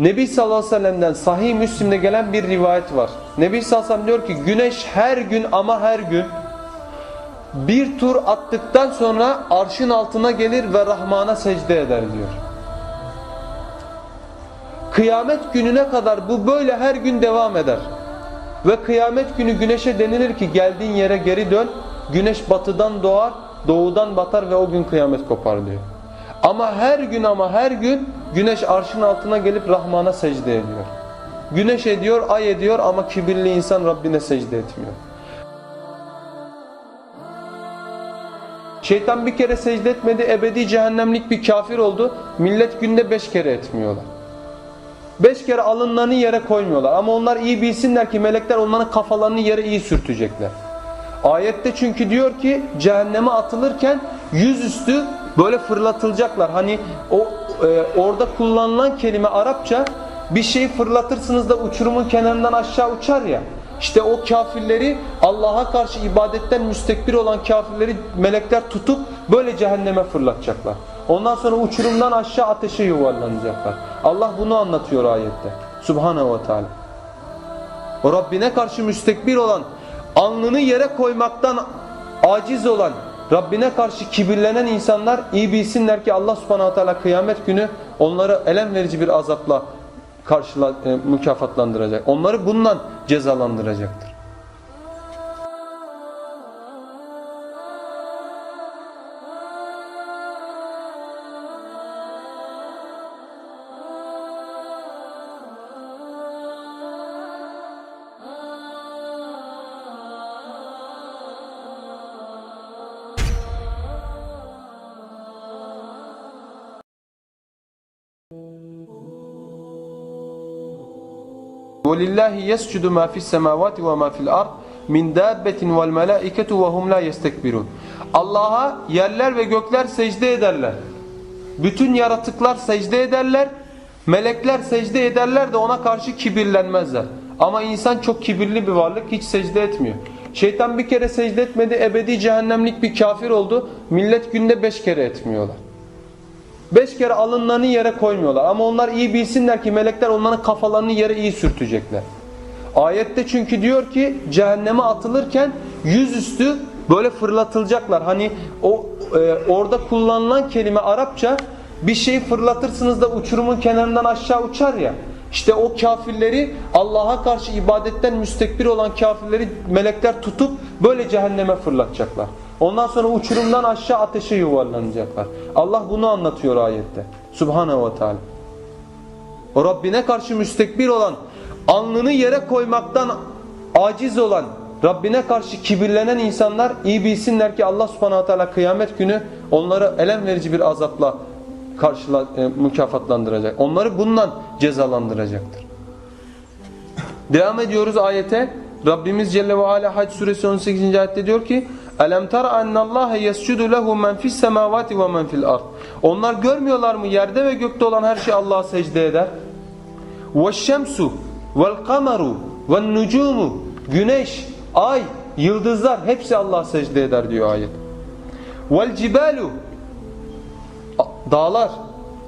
Nebi sallallahu aleyhi ve sellem'den sahih Müslim'de gelen bir rivayet var. Nebi sallallahu aleyhi ve sellem diyor ki güneş her gün ama her gün bir tur attıktan sonra arşın altına gelir ve Rahman'a secde eder diyor. Kıyamet gününe kadar bu böyle her gün devam eder. Ve kıyamet günü güneşe denilir ki geldiğin yere geri dön. Güneş batıdan doğar, doğudan batar ve o gün kıyamet kopar diyor. Ama her gün ama her gün güneş arşın altına gelip Rahman'a secde ediyor. Güneş ediyor, ay ediyor ama kibirli insan Rabbine secde etmiyor. Şeytan bir kere secde etmedi, ebedi cehennemlik bir kafir oldu. Millet günde beş kere etmiyorlar. Beş kere alınlarını yere koymuyorlar. Ama onlar iyi bilsinler ki melekler onların kafalarını yere iyi sürtecekler. Ayette çünkü diyor ki cehenneme atılırken yüzüstü böyle fırlatılacaklar. Hani o e, orada kullanılan kelime Arapça bir şeyi fırlatırsınız da uçurumun kenarından aşağı uçar ya. İşte o kafirleri Allah'a karşı ibadetten müstekbir olan kafirleri melekler tutup böyle cehenneme fırlatacaklar. Ondan sonra uçurumdan aşağı ateşe yuvarlanacaklar. Allah bunu anlatıyor ayette. Subhanahu ve Teala. O Rabbine karşı müstekbir olan, alnını yere koymaktan aciz olan, Rabbine karşı kibirlenen insanlar iyi bilsinler ki Allah subhanahu teala kıyamet günü onları elem verici bir azapla karşıla, e, mükafatlandıracak. Onları bundan cezalandıracaktır. وَلِلَّهِ يَسْجُدُ مَا فِي السَّمَاوَاتِ وَمَا فِي الْأَرْضِ مِنْ دَابَّةٍ وَالْمَلَائِكَةُ وَهُمْ لَا يَسْتَكْبِرُونَ Allah'a yerler ve gökler secde ederler. Bütün yaratıklar secde ederler. Melekler secde ederler de ona karşı kibirlenmezler. Ama insan çok kibirli bir varlık hiç secde etmiyor. Şeytan bir kere secde etmedi ebedi cehennemlik bir kafir oldu. Millet günde beş kere etmiyorlar. Beş kere alınlarını yere koymuyorlar. Ama onlar iyi bilsinler ki melekler onların kafalarını yere iyi sürtecekler. Ayette çünkü diyor ki cehenneme atılırken yüzüstü böyle fırlatılacaklar. Hani o e, orada kullanılan kelime Arapça bir şeyi fırlatırsınız da uçurumun kenarından aşağı uçar ya. İşte o kafirleri Allah'a karşı ibadetten müstekbir olan kafirleri melekler tutup böyle cehenneme fırlatacaklar. Ondan sonra uçurumdan aşağı ateşe yuvarlanacaklar. Allah bunu anlatıyor ayette. Subhanahu ve Teala. O Rabbine karşı müstekbir olan, alnını yere koymaktan aciz olan, Rabbine karşı kibirlenen insanlar iyi bilsinler ki Allah subhanahu teala kıyamet günü onları elem verici bir azapla karşıla, e, mükafatlandıracak. Onları bundan cezalandıracaktır. Devam ediyoruz ayete. Rabbimiz Celle ve Ala Hac suresi 18. ayette diyor ki Elem tara ennallaha yescudu lehu men fis semavati ve men fil ard. Onlar görmüyorlar mı yerde ve gökte olan her şey Allah'a secde eder. Ve'ş-şemsu ve'l-kameru ve'n-nucumu Güneş, ay, yıldızlar hepsi Allah'a secde eder diyor ayet. Ve'l-cibalu Dağlar,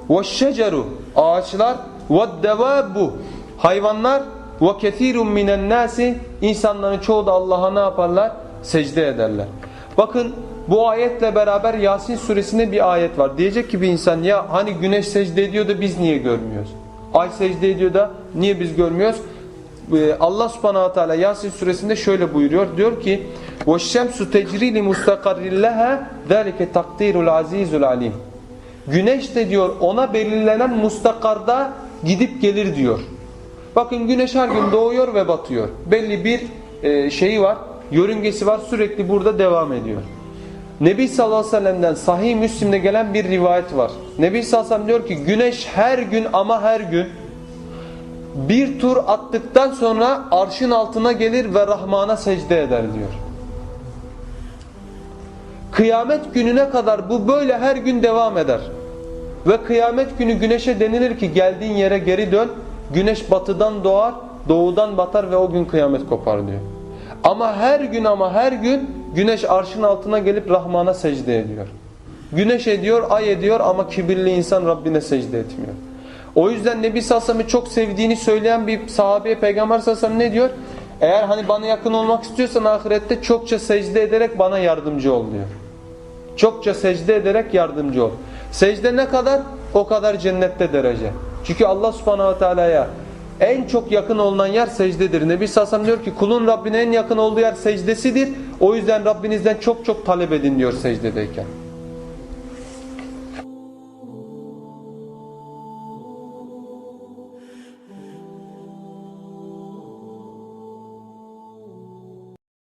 ve'ş-şeceru Ağaçlar, ve'd-devabbu Hayvanlar ve kesirun minen nasi insanların çoğu da Allah'a ne yaparlar? Secde ederler. Bakın bu ayetle beraber Yasin suresinde bir ayet var. Diyecek ki bir insan ya hani güneş secde ediyor da biz niye görmüyoruz? Ay secde ediyor da niye biz görmüyoruz? Ee, Allah subhanahu teala Yasin suresinde şöyle buyuruyor. Diyor ki وَالشَّمْسُ تَجْرِي لِمُسْتَقَرِّ لَهَا ذَلِكَ تَقْدِيرُ الْعَز۪يزُ الْعَلِيمُ Güneş de diyor ona belirlenen mustakarda gidip gelir diyor. Bakın güneş her gün doğuyor ve batıyor. Belli bir e, şeyi var, yörüngesi var sürekli burada devam ediyor. Nebi sallallahu aleyhi ve sellem'den sahih Müslim'de gelen bir rivayet var. Nebi sallallahu aleyhi ve diyor ki güneş her gün ama her gün bir tur attıktan sonra arşın altına gelir ve Rahman'a secde eder diyor. Kıyamet gününe kadar bu böyle her gün devam eder. Ve kıyamet günü güneşe denilir ki geldiğin yere geri dön. Güneş batıdan doğar, doğudan batar ve o gün kıyamet kopar diyor. Ama her gün ama her gün güneş arşın altına gelip Rahman'a secde ediyor. Güneş ediyor, ay ediyor ama kibirli insan Rabbine secde etmiyor. O yüzden Nebi Sassam'ı çok sevdiğini söyleyen bir sahabeye Peygamber Sassam ne diyor? Eğer hani bana yakın olmak istiyorsan ahirette çokça secde ederek bana yardımcı ol diyor. Çokça secde ederek yardımcı ol. Secde ne kadar? O kadar cennette derece. Çünkü Allah subhanahu teala'ya en çok yakın olunan yer secdedir. Nebi Sassam diyor ki kulun Rabbine en yakın olduğu yer secdesidir. O yüzden Rabbinizden çok çok talep edin diyor secdedeyken.